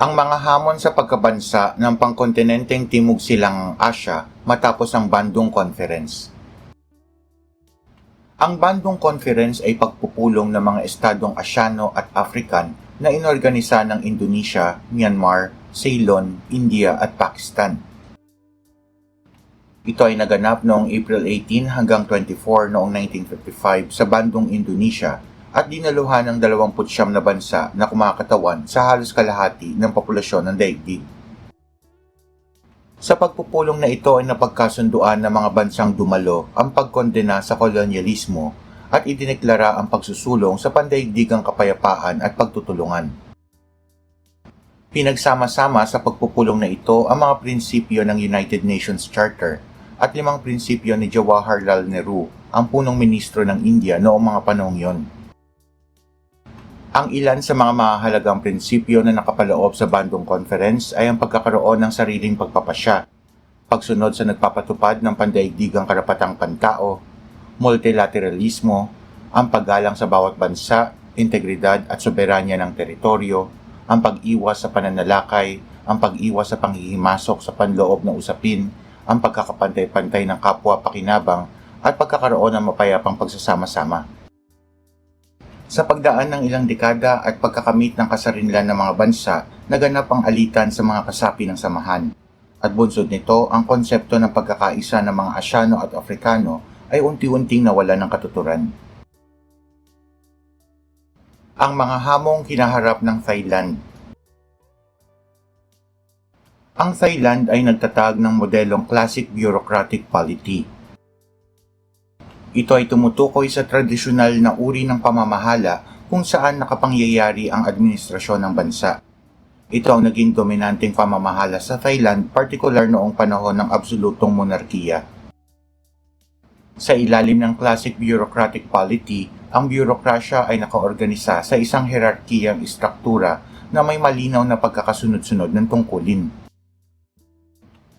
ang mga hamon sa pagkabansa ng pangkontinenteng Timog Silang Asya matapos ang Bandung Conference. Ang Bandung Conference ay pagpupulong ng mga estadong Asyano at African na inorganisa ng Indonesia, Myanmar, Ceylon, India at Pakistan. Ito ay naganap noong April 18 hanggang 24 noong 1955 sa Bandung, Indonesia at dinaluhan ng 29 na bansa na kumakatawan sa halos kalahati ng populasyon ng daigdig. Sa pagpupulong na ito ay napagkasunduan ng mga bansang dumalo ang pagkondena sa kolonyalismo at idineklara ang pagsusulong sa pandaigdigang kapayapaan at pagtutulungan. Pinagsama-sama sa pagpupulong na ito ang mga prinsipyo ng United Nations Charter at limang prinsipyo ni Jawaharlal Nehru, ang punong ministro ng India noong mga panahong yon. Ang ilan sa mga mahalagang prinsipyo na nakapaloob sa Bandung Conference ay ang pagkakaroon ng sariling pagpapasya, pagsunod sa nagpapatupad ng pandaigdigang karapatang pantao, multilateralismo, ang paggalang sa bawat bansa, integridad at soberanya ng teritoryo, ang pag-iwas sa pananalakay, ang pag-iwas sa panghihimasok sa panloob ng usapin, ang pagkakapantay-pantay ng kapwa pakinabang at pagkakaroon ng mapayapang pagsasama-sama. Sa pagdaan ng ilang dekada at pagkakamit ng kasarinlan ng mga bansa, naganap ang alitan sa mga kasapi ng samahan. At bunsod nito, ang konsepto ng pagkakaisa ng mga Asyano at Afrikano ay unti-unting nawala ng katuturan. Ang mga hamong kinaharap ng Thailand Ang Thailand ay nagtatag ng modelong classic bureaucratic polity ito ay tumutukoy sa tradisyonal na uri ng pamamahala kung saan nakapangyayari ang administrasyon ng bansa. Ito ang naging dominanteng pamamahala sa Thailand, partikular noong panahon ng absolutong monarkiya. Sa ilalim ng classic bureaucratic polity, ang bureaukrasya ay nakaorganisa sa isang hierarkiyang istruktura na may malinaw na pagkakasunod-sunod ng tungkulin.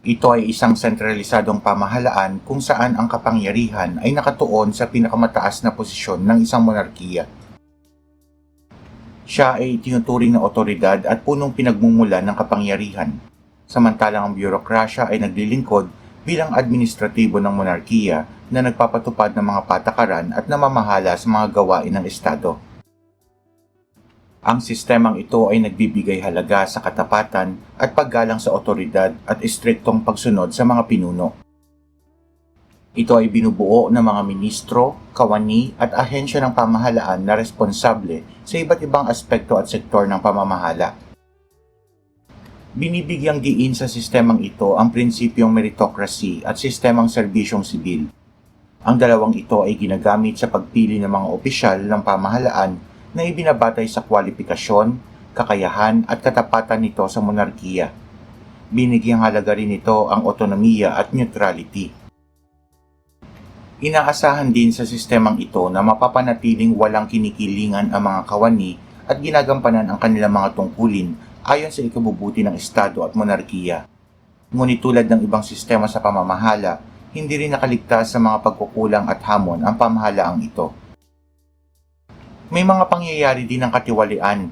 Ito ay isang sentralisadong pamahalaan kung saan ang kapangyarihan ay nakatuon sa pinakamataas na posisyon ng isang monarkiya. Siya ay tinuturing na otoridad at punong pinagmumula ng kapangyarihan, samantalang ang bureaukrasya ay naglilingkod bilang administratibo ng monarkiya na nagpapatupad ng mga patakaran at namamahala sa mga gawain ng Estado. Ang sistemang ito ay nagbibigay halaga sa katapatan at paggalang sa otoridad at istriktong pagsunod sa mga pinuno. Ito ay binubuo ng mga ministro, kawani at ahensya ng pamahalaan na responsable sa iba't ibang aspekto at sektor ng pamamahala. Binibigyang diin sa sistemang ito ang prinsipyong meritocracy at sistemang serbisyong sibil. Ang dalawang ito ay ginagamit sa pagpili ng mga opisyal ng pamahalaan na ibinabatay sa kwalifikasyon, kakayahan at katapatan nito sa monarkiya. Binigyang halaga rin nito ang otonomiya at neutrality. Inaasahan din sa sistemang ito na mapapanatiling walang kinikilingan ang mga kawani at ginagampanan ang kanilang mga tungkulin ayon sa ikabubuti ng Estado at monarkiya. Ngunit tulad ng ibang sistema sa pamamahala, hindi rin nakaligtas sa mga pagkukulang at hamon ang pamahalaang ito. May mga pangyayari din ng katiwalian,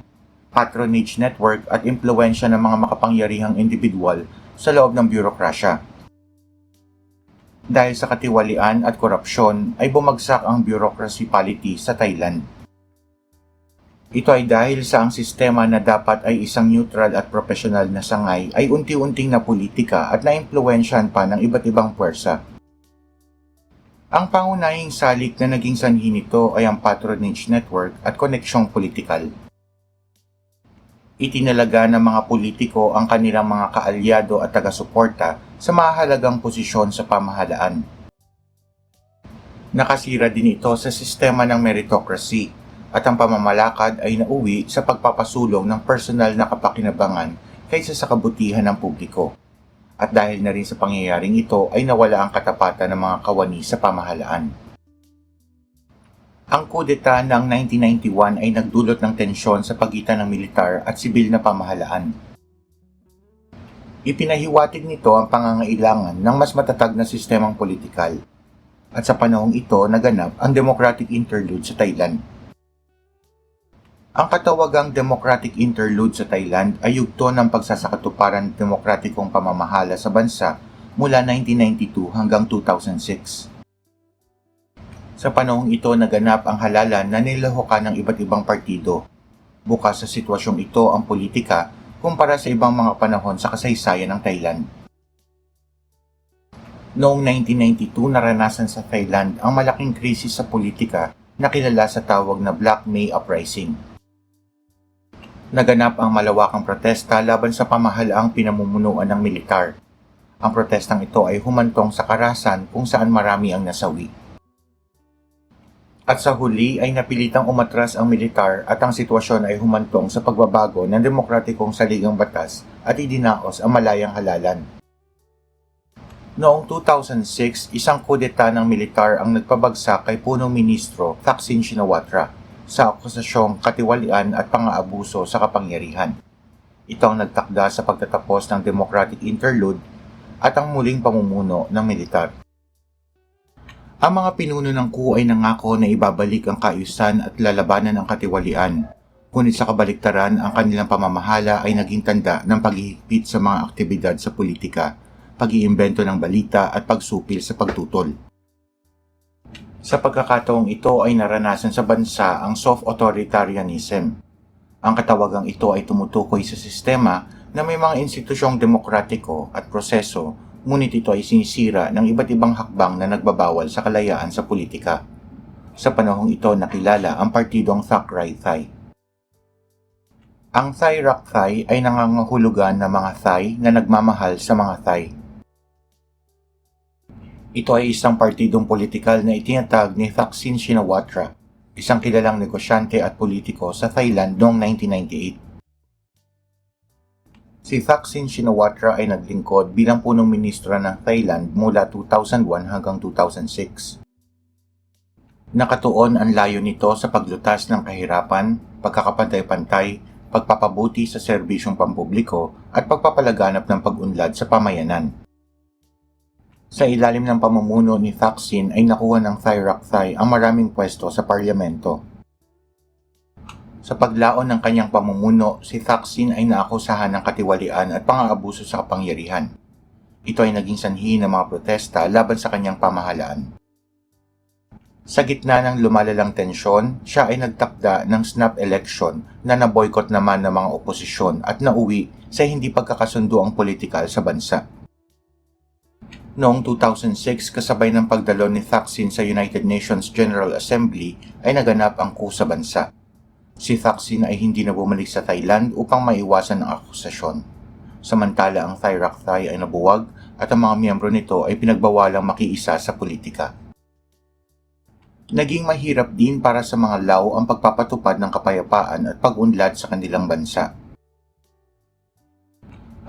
patronage network at impluensya ng mga makapangyarihang individual sa loob ng bureaukrasya. Dahil sa katiwalian at korupsyon ay bumagsak ang bureaucracy polity sa Thailand. Ito ay dahil sa ang sistema na dapat ay isang neutral at profesional na sangay ay unti-unting na politika at naimpluensyahan pa ng iba't ibang puwersa. Ang pangunahing salik na naging sanhi nito ay ang patronage network at koneksyong politikal. Itinalaga ng mga politiko ang kanilang mga kaalyado at taga-suporta sa mahalagang posisyon sa pamahalaan. Nakasira din ito sa sistema ng meritocracy at ang pamamalakad ay nauwi sa pagpapasulong ng personal na kapakinabangan kaysa sa kabutihan ng publiko at dahil na rin sa pangyayaring ito ay nawala ang katapatan ng mga kawani sa pamahalaan. Ang kudeta ng 1991 ay nagdulot ng tensyon sa pagitan ng militar at sibil na pamahalaan. Ipinahiwatig nito ang pangangailangan ng mas matatag na sistemang politikal at sa panahong ito naganap ang democratic interlude sa Thailand. Ang katawagang Democratic Interlude sa Thailand ay yugto ng pagsasakatuparan ng demokratikong pamamahala sa bansa mula 1992 hanggang 2006. Sa panahong ito naganap ang halalan na nilahukan ng iba't ibang partido. Bukas sa sitwasyong ito ang politika kumpara sa ibang mga panahon sa kasaysayan ng Thailand. Noong 1992 naranasan sa Thailand ang malaking krisis sa politika na kilala sa tawag na Black May Uprising. Naganap ang malawakang protesta laban sa pamahalaang pinamumunuan ng militar. Ang protestang ito ay humantong sa karasan kung saan marami ang nasawi. At sa huli ay napilitang umatras ang militar at ang sitwasyon ay humantong sa pagbabago ng demokratikong saligang batas at idinaos ang malayang halalan. Noong 2006, isang kudeta ng militar ang nagpabagsak kay punong ministro Thaksin Shinawatra sa akusasyong katiwalian at pang-aabuso sa kapangyarihan. Ito ang nagtakda sa pagtatapos ng democratic interlude at ang muling pamumuno ng militar. Ang mga pinuno ng coup ay nangako na ibabalik ang kaayusan at lalabanan ang katiwalian. Ngunit sa kabaliktaran, ang kanilang pamamahala ay naging tanda ng paghihigpit sa mga aktibidad sa politika, pag-iimbento ng balita at pagsupil sa pagtutol. Sa pagkakataong ito ay naranasan sa bansa ang soft authoritarianism. Ang katawagang ito ay tumutukoy sa sistema na may mga institusyong demokratiko at proseso ngunit ito ay sinisira ng iba't ibang hakbang na nagbabawal sa kalayaan sa politika. Sa panahong ito nakilala ang partidong Thakray Thai. Ang Thai Rak Thai ay nangangahulugan ng mga Thai na nagmamahal sa mga Thai. Ito ay isang partidong politikal na itinatag ni Thaksin Shinawatra, isang kilalang negosyante at politiko sa Thailand noong 1998. Si Thaksin Shinawatra ay naglingkod bilang punong ministro ng Thailand mula 2001 hanggang 2006. Nakatuon ang layo nito sa paglutas ng kahirapan, pagkakapantay-pantay, pagpapabuti sa serbisyong pampubliko at pagpapalaganap ng pag-unlad sa pamayanan. Sa ilalim ng pamumuno ni Thaksin ay nakuha ng Thai Rak Thai ang maraming pwesto sa parlamento. Sa paglaon ng kanyang pamumuno, si Thaksin ay naakusahan ng katiwalian at pang-aabuso sa kapangyarihan. Ito ay naging sanhi ng mga protesta laban sa kanyang pamahalaan. Sa gitna ng lumalalang tensyon, siya ay nagtakda ng snap election na naboykot naman ng mga oposisyon at nauwi sa hindi pagkakasundo ang politikal sa bansa. Noong 2006, kasabay ng pagdalo ni Thaksin sa United Nations General Assembly, ay naganap ang coup sa bansa. Si Thaksin ay hindi na bumalik sa Thailand upang maiwasan ang akusasyon. Samantala ang Thai Rak Thai ay nabuwag at ang mga miyembro nito ay pinagbawalang makiisa sa politika. Naging mahirap din para sa mga Lao ang pagpapatupad ng kapayapaan at pag-unlad sa kanilang bansa.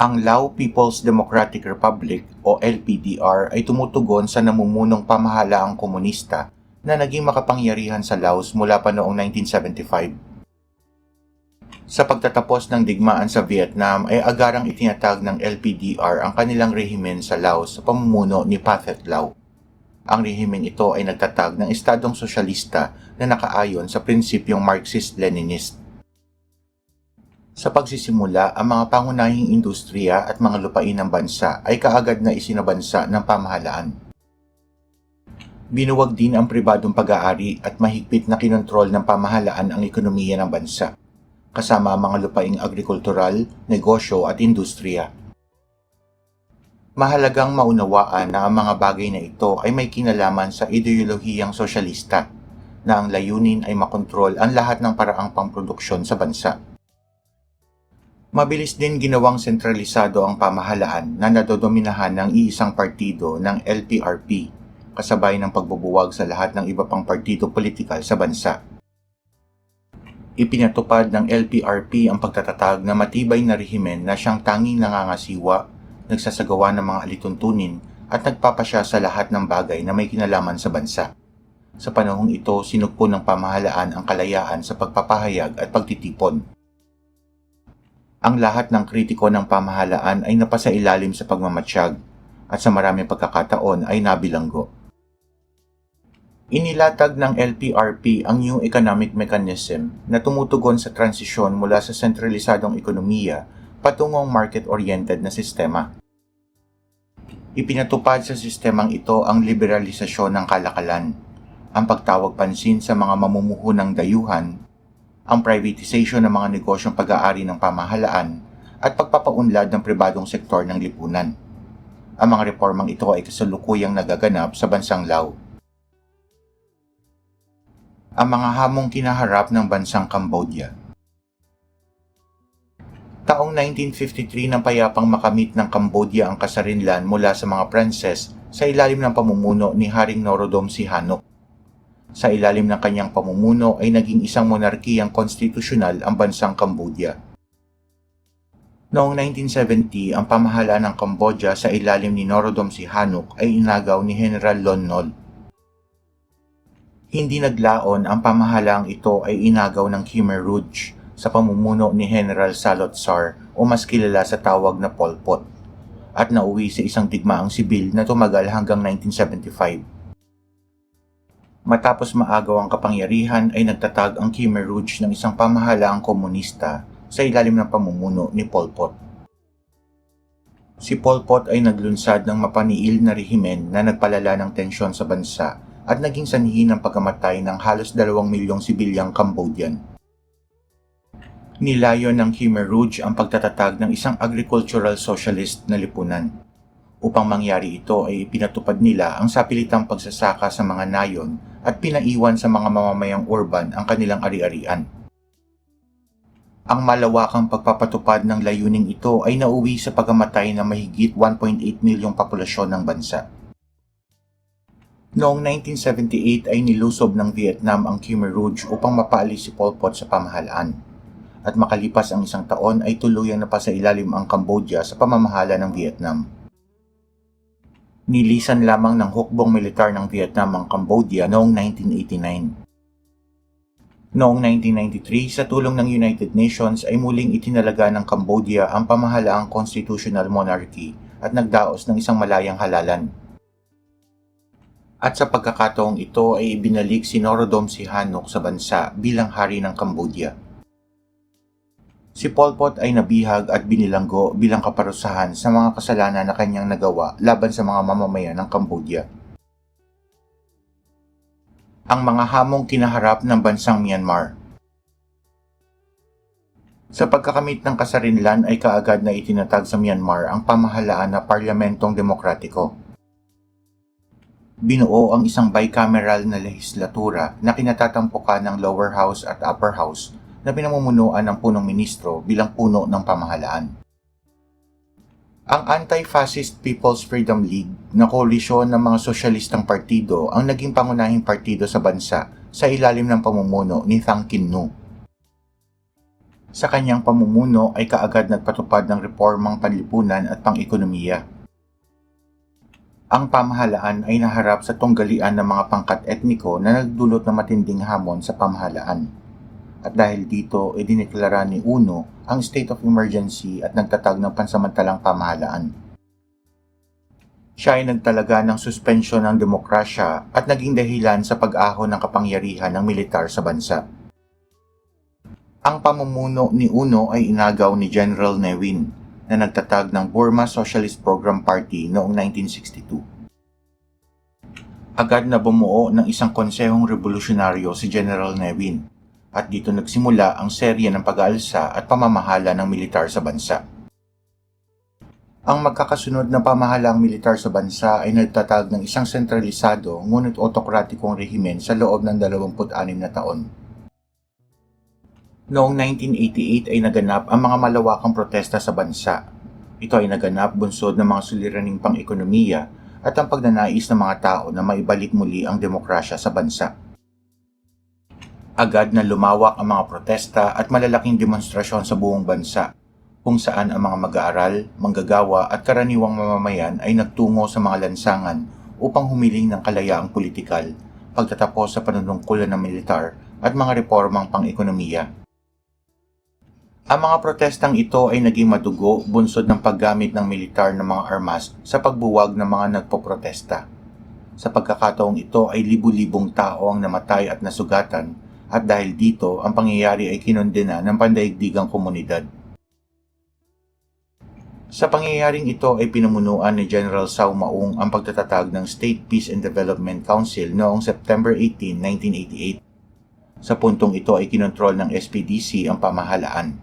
Ang Lao People's Democratic Republic o LPDR ay tumutugon sa namumunong pamahalaang komunista na naging makapangyarihan sa Laos mula pa noong 1975. Sa pagtatapos ng digmaan sa Vietnam ay agarang itinatag ng LPDR ang kanilang rehimen sa Laos sa pamumuno ni Pathet Lao. Ang rehimen ito ay nagtatag ng estadong sosyalista na nakaayon sa prinsipyong Marxist-Leninist. Sa pagsisimula, ang mga pangunahing industriya at mga lupain ng bansa ay kaagad na isinabansa ng pamahalaan. Binuwag din ang pribadong pag-aari at mahigpit na kinontrol ng pamahalaan ang ekonomiya ng bansa, kasama ang mga lupaing agrikultural, negosyo at industriya. Mahalagang maunawaan na ang mga bagay na ito ay may kinalaman sa ideolohiyang sosyalista na ang layunin ay makontrol ang lahat ng paraang pangproduksyon sa bansa. Mabilis din ginawang sentralisado ang pamahalaan na nadodominahan ng iisang partido ng LPRP kasabay ng pagbubuwag sa lahat ng iba pang partido politikal sa bansa. Ipinatupad ng LPRP ang pagtatatag na matibay na rehimen na siyang tanging nangangasiwa, nagsasagawa ng mga alituntunin at nagpapasya sa lahat ng bagay na may kinalaman sa bansa. Sa panahong ito, sinugpo ng pamahalaan ang kalayaan sa pagpapahayag at pagtitipon ang lahat ng kritiko ng pamahalaan ay napasailalim sa pagmamatsyag at sa maraming pagkakataon ay nabilanggo. Inilatag ng LPRP ang New Economic Mechanism na tumutugon sa transisyon mula sa sentralisadong ekonomiya patungong market-oriented na sistema. Ipinatupad sa sistemang ito ang liberalisasyon ng kalakalan, ang pagtawag pansin sa mga mamumuhunang dayuhan, ang privatization ng mga negosyong pag-aari ng pamahalaan, at pagpapaunlad ng pribadong sektor ng lipunan. Ang mga reformang ito ay kasalukuyang nagaganap sa bansang Laos ang mga hamong kinaharap ng bansang Cambodia. Taong 1953 nang payapang makamit ng Cambodia ang kasarinlan mula sa mga princes sa ilalim ng pamumuno ni Haring Norodom Sihanouk. Sa ilalim ng kanyang pamumuno ay naging isang monarkiyang konstitusyonal ang bansang Cambodia. Noong 1970, ang pamahalaan ng Cambodia sa ilalim ni Norodom Sihanouk ay inagaw ni General Lon Nol hindi naglaon ang pamahalaang ito ay inagaw ng Khmer Rouge sa pamumuno ni General Salot Sar o mas kilala sa tawag na Pol Pot at nauwi sa isang digmaang sibil na tumagal hanggang 1975. Matapos maagaw ang kapangyarihan ay nagtatag ang Khmer Rouge ng isang pamahalaang komunista sa ilalim ng pamumuno ni Pol Pot. Si Pol Pot ay naglunsad ng mapaniil na rehimen na nagpalala ng tensyon sa bansa at naging sanhi ng pagkamatay ng halos dalawang milyong sibilyang Cambodian. Nilayon ng Khmer Rouge ang pagtatatag ng isang agricultural socialist na lipunan. Upang mangyari ito ay pinatupad nila ang sapilitang pagsasaka sa mga nayon at pinaiwan sa mga mamamayang urban ang kanilang ari-arian. Ang malawakang pagpapatupad ng layuning ito ay nauwi sa pagamatay ng mahigit 1.8 milyong populasyon ng bansa. Noong 1978 ay nilusob ng Vietnam ang Khmer Rouge upang mapaalis si Pol Pot sa pamahalaan. At makalipas ang isang taon ay tuluyang napasailalim ang Cambodia sa pamamahala ng Vietnam. Nilisan lamang ng hukbong militar ng Vietnam ang Cambodia noong 1989. Noong 1993, sa tulong ng United Nations ay muling itinalaga ng Cambodia ang pamahalaang constitutional monarchy at nagdaos ng isang malayang halalan at sa pagkakataong ito ay ibinalik si Norodom Sihanouk sa bansa bilang hari ng Cambodia. Si Pol Pot ay nabihag at binilanggo bilang kaparusahan sa mga kasalanan na kanyang nagawa laban sa mga mamamayan ng Cambodia. Ang mga hamong kinaharap ng bansang Myanmar Sa pagkakamit ng kasarinlan ay kaagad na itinatag sa Myanmar ang pamahalaan na parlamentong demokratiko binuo ang isang bicameral na lehislatura na kinatatampukan ng lower house at upper house na pinamumunuan ng punong ministro bilang puno ng pamahalaan. Ang Anti-Fascist People's Freedom League na koalisyon ng mga sosyalistang partido ang naging pangunahing partido sa bansa sa ilalim ng pamumuno ni Thang Kin Nu. Sa kanyang pamumuno ay kaagad nagpatupad ng reformang panlipunan at pang-ekonomiya ang pamahalaan ay naharap sa tunggalian ng mga pangkat etniko na nagdulot ng matinding hamon sa pamahalaan. At dahil dito, idineklara ni UNO ang state of emergency at nagtatag ng pansamantalang pamahalaan. Siya ay nagtalaga ng suspensyon ng demokrasya at naging dahilan sa pag-ahon ng kapangyarihan ng militar sa bansa. Ang pamumuno ni UNO ay inagaw ni General Nevin na nagtatag ng Burma Socialist Program Party noong 1962. Agad na bumuo ng isang konsehong revolusyonaryo si General Nevin at dito nagsimula ang serye ng pag-aalsa at pamamahala ng militar sa bansa. Ang magkakasunod na pamahalang militar sa bansa ay nagtatag ng isang sentralisado ngunit otokratikong rehimen sa loob ng 26 na taon. Noong 1988 ay naganap ang mga malawakang protesta sa bansa. Ito ay naganap bunsod ng mga suliraning pang-ekonomiya at ang pagnanais ng mga tao na maibalik muli ang demokrasya sa bansa. Agad na lumawak ang mga protesta at malalaking demonstrasyon sa buong bansa, kung saan ang mga mag-aaral, manggagawa at karaniwang mamamayan ay nagtungo sa mga lansangan upang humiling ng kalayaang politikal, pagtatapos sa panunungkulan ng militar at mga reformang pang-ekonomiya. Ang mga protestang ito ay naging madugo bunsod ng paggamit ng militar ng mga armas sa pagbuwag ng mga nagpoprotesta. Sa pagkakataong ito ay libu-libong tao ang namatay at nasugatan at dahil dito ang pangyayari ay kinondena ng pandaigdigang komunidad. Sa pangyayaring ito ay pinumunuan ni General Sao Maung ang pagtatatag ng State Peace and Development Council noong September 18, 1988. Sa puntong ito ay kinontrol ng SPDC ang pamahalaan.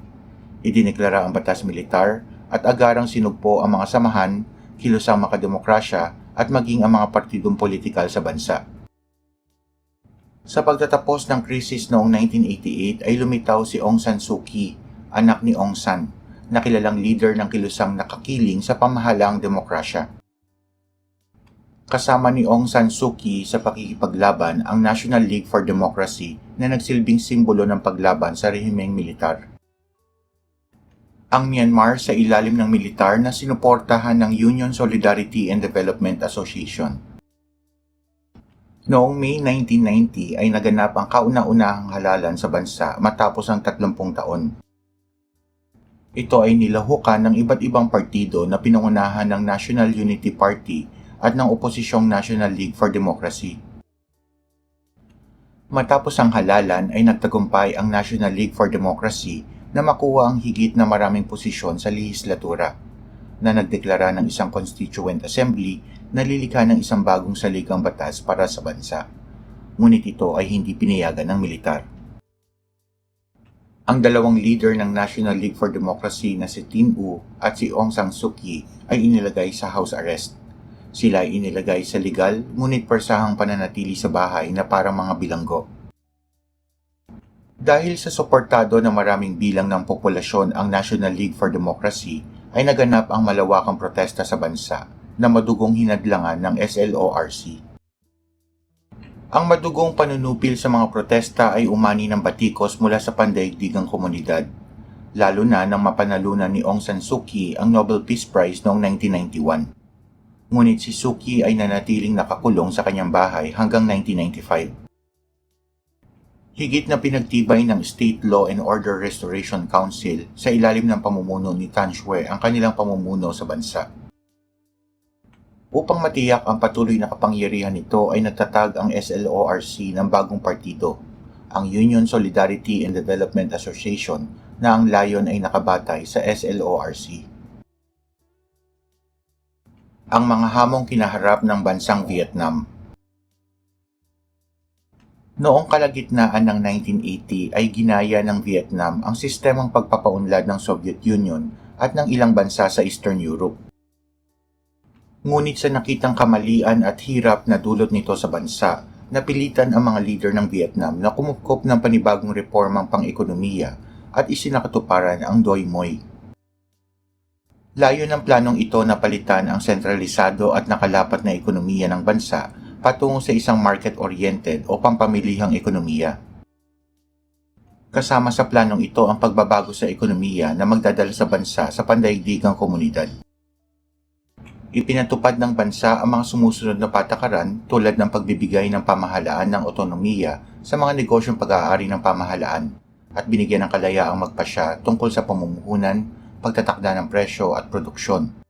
Idineklara ang batas militar at agarang sinugpo ang mga samahan, kilusang makademokrasya at maging ang mga partidong politikal sa bansa. Sa pagtatapos ng krisis noong 1988 ay lumitaw si Aung San Suu Kyi, anak ni Aung San, na kilalang leader ng kilusang nakakiling sa pamahalaang demokrasya. Kasama ni Aung San Suu Kyi sa pakikipaglaban ang National League for Democracy na nagsilbing simbolo ng paglaban sa rehimeng militar. Ang Myanmar sa ilalim ng militar na sinuportahan ng Union Solidarity and Development Association. Noong May 1990 ay naganap ang kauna-unahang halalan sa bansa matapos ang 30 taon. Ito ay nilahukan ng iba't ibang partido na pinangunahan ng National Unity Party at ng oposisyong National League for Democracy. Matapos ang halalan ay nagtagumpay ang National League for Democracy na makuha ang higit na maraming posisyon sa lehislatura na nagdeklara ng isang Constituent Assembly na lilikha ng isang bagong saligang batas para sa bansa. Ngunit ito ay hindi pinayagan ng militar. Ang dalawang leader ng National League for Democracy na si Tin Wu at si Aung San Suu Kyi ay inilagay sa house arrest. Sila ay inilagay sa legal ngunit persahang pananatili sa bahay na parang mga bilanggo. Dahil sa suportado ng maraming bilang ng populasyon ang National League for Democracy, ay naganap ang malawakang protesta sa bansa na madugong hinadlangan ng SLORC. Ang madugong panunupil sa mga protesta ay umani ng batikos mula sa pandaigdigang komunidad, lalo na nang mapanalunan ni Aung San Suu Kyi ang Nobel Peace Prize noong 1991. Ngunit si Suu Kyi ay nanatiling nakakulong sa kanyang bahay hanggang 1995. Higit na pinagtibay ng State Law and Order Restoration Council sa ilalim ng pamumuno ni Tan Shwe ang kanilang pamumuno sa bansa. Upang matiyak ang patuloy na kapangyarihan nito ay nagtatag ang SLORC ng bagong partido, ang Union Solidarity and Development Association na ang layon ay nakabatay sa SLORC. Ang mga hamong kinaharap ng bansang Vietnam Noong kalagitnaan ng 1980 ay ginaya ng Vietnam ang sistemang pagpapaunlad ng Soviet Union at ng ilang bansa sa Eastern Europe. Ngunit sa nakitang kamalian at hirap na dulot nito sa bansa, napilitan ang mga leader ng Vietnam na kumupkop ng panibagong reformang pang-ekonomiya at isinakatuparan ang Doi Moi. Layo ng planong ito na palitan ang sentralisado at nakalapat na ekonomiya ng bansa patungo sa isang market-oriented o pampamilihang ekonomiya. Kasama sa planong ito ang pagbabago sa ekonomiya na magdadala sa bansa sa pandaigdigang komunidad. Ipinatupad ng bansa ang mga sumusunod na patakaran tulad ng pagbibigay ng pamahalaan ng otonomiya sa mga negosyong pag-aari ng pamahalaan at binigyan ng kalayaang magpasya tungkol sa pamumuhunan, pagtatakda ng presyo at produksyon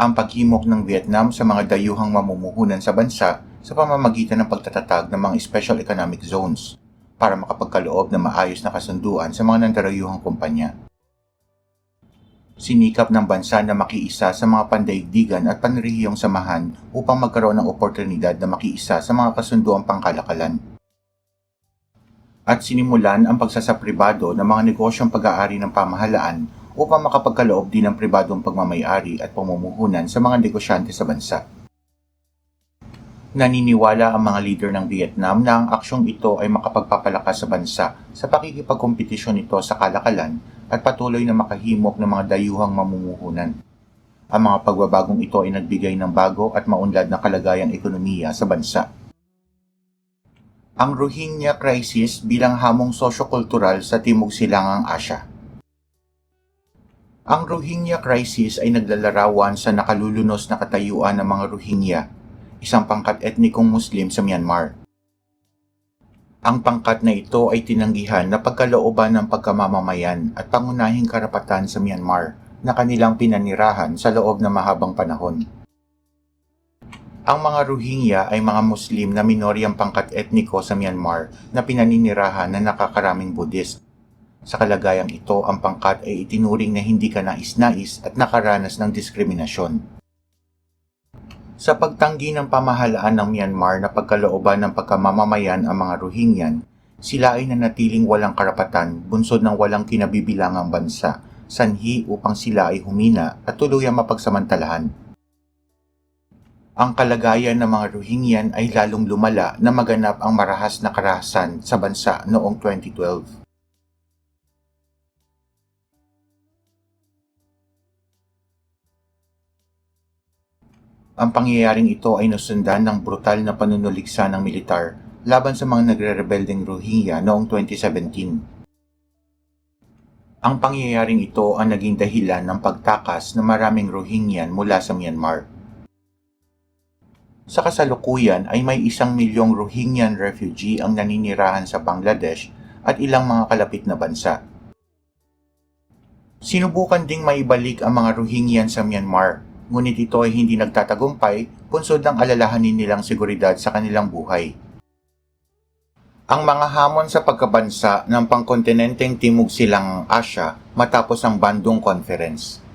ang paghimok ng Vietnam sa mga dayuhang mamumuhunan sa bansa sa pamamagitan ng pagtatatag ng mga Special Economic Zones para makapagkaloob ng maayos na kasunduan sa mga nandarayuhang kumpanya. Sinikap ng bansa na makiisa sa mga pandaigdigan at panrehiyong samahan upang magkaroon ng oportunidad na makiisa sa mga kasunduang pangkalakalan. At sinimulan ang pagsasapribado ng mga negosyong pag-aari ng pamahalaan upang makapagkaloob din ng pribadong pagmamayari at pamumuhunan sa mga negosyante sa bansa. Naniniwala ang mga leader ng Vietnam na ang aksyong ito ay makapagpapalakas sa bansa sa pakikipagkompetisyon nito sa kalakalan at patuloy na makahimok ng mga dayuhang mamumuhunan. Ang mga pagbabagong ito ay nagbigay ng bago at maunlad na kalagayang ekonomiya sa bansa. Ang Rohingya crisis bilang hamong sosyo-kultural sa Timog Silangang Asya. Ang Rohingya crisis ay naglalarawan sa nakalulunos na katayuan ng mga Rohingya, isang pangkat etnikong Muslim sa Myanmar. Ang pangkat na ito ay tinanggihan na pagkalooban ng pagkamamamayan at pangunahing karapatan sa Myanmar na kanilang pinanirahan sa loob ng mahabang panahon. Ang mga Rohingya ay mga Muslim na minoryang pangkat etniko sa Myanmar na pinaninirahan na nakakaraming Buddhist. Sa kalagayang ito, ang pangkat ay itinuring na hindi ka nais-nais at nakaranas ng diskriminasyon. Sa pagtanggi ng pamahalaan ng Myanmar na pagkalooban ng pagkamamamayan ang mga Rohingyan, sila ay nanatiling walang karapatan, bunsod ng walang kinabibilangang bansa, sanhi upang sila ay humina at tuluyang mapagsamantalahan. Ang kalagayan ng mga Rohingyan ay lalong lumala na maganap ang marahas na karahasan sa bansa noong 2012. Ang pangyayaring ito ay nasundan ng brutal na panunuliksa ng militar laban sa mga nagre-rebeldeng Rohingya noong 2017. Ang pangyayaring ito ang naging dahilan ng pagtakas ng maraming Rohingyan mula sa Myanmar. Sa kasalukuyan ay may isang milyong Rohingyan refugee ang naninirahan sa Bangladesh at ilang mga kalapit na bansa. Sinubukan ding maibalik ang mga Rohingyan sa Myanmar, ngunit ito ay hindi nagtatagumpay punsod ng alalahanin nilang seguridad sa kanilang buhay. Ang mga hamon sa pagkabansa ng pangkontinenteng Timog Silang Asya matapos ang Bandung Conference.